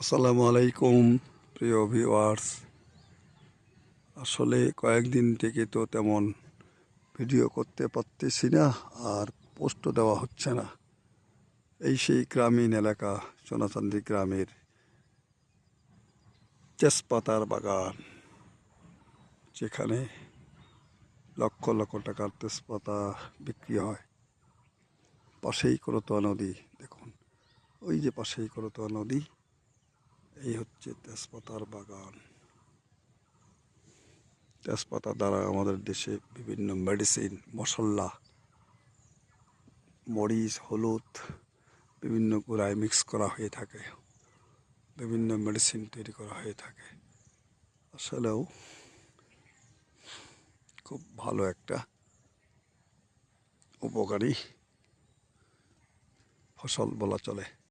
আসসালামু আলাইকুম, প্রিয় ভিউয়ার্স। আসলে কয়েকদিন থেকে তো তেমন ভিডিও করতে পারতেছি না আর পোস্টও দেওয়া হচ্ছে না। এই সেই গ্রামীণ এলাকা সোনাচান্দি গ্রামের তেজপাতার বাগান, যেখানে লক্ষ লক্ষ টাকার তেজপাতা বিক্রি হয়। পাশেই করতোয়া নদী, দেখুন। ওই যে পাশেই করতোয়া নদী এই হচ্ছে তেজপাতার বাগান। তেজপাতা দ্বারা আমাদের দেশে বিভিন্ন মেডিসিন মশলা, মরিচ, হলুদ, বিভিন্ন গুঁড়ায় মিক্স করা হয়ে থাকে। বিভিন্ন মেডিসিন তৈরি করা হয়ে থাকে। আসলেও খুব ভালো একটা উপকারী ফসল বলা চলে।